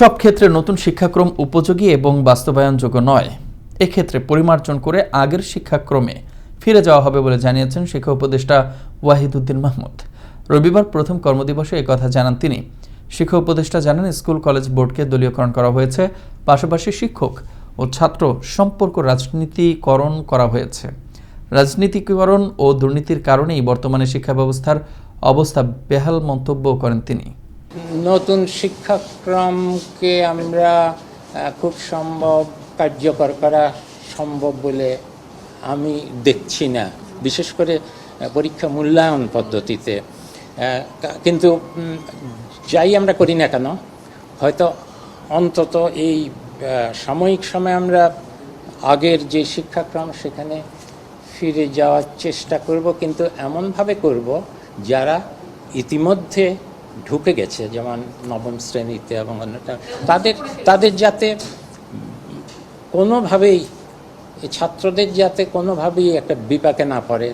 সব ক্ষেত্রে নতুন শিক্ষাক্রম উপযোগী এবং বাস্তবায়নযোগ্য নয়। এক্ষেত্রে পরিমার্জন করে আগের শিক্ষাক্রমে ফিরে যাওয়া হবে বলে জানিয়েছেন শিক্ষা উপদেষ্টা ওয়াহিদুদ্দিন মাহমুদ। রবিবার প্রথম কর্মদিবসে একথা জানান তিনি। শিক্ষা উপদেষ্টা জানান, স্কুল, কলেজ বোর্ডকে দলীয়করণ করা হয়েছে। পাশাপাশি শিক্ষক ও ছাত্র সম্পর্ক রাজনীতিকরণ করা হয়েছে। রাজনীতিকরণ ও দুর্নীতির কারণেই বর্তমানে শিক্ষা ব্যবস্থার অবস্থা বেহাল মন্তব্য করেন তিনি। নতুন শিক্ষাক্রমকে আমরা খুব সম্ভব কার্যকর করা সম্ভব বলে আমি দেখছি না। বিশেষ করে পরীক্ষা মূল্যায়ন পদ্ধতিতে। কিন্তু যাই আমরা করি না কেন, হয়তো অন্তত এই সাময়িক সময়ে আমরা আগের যে শিক্ষাক্রম সেখানে ফিরে যাওয়ার চেষ্টা করব, কিন্তু এমনভাবে করব যারা ইতিমধ্যে ঢুকে গেছে, যেমন নবম শ্রেণীতে এবং অন্যটা। তাদের তাদের যাতে কোনোভাবেই ছাত্রদের যাতে কোনোভাবেই একটা বিপাকে না পড়ে।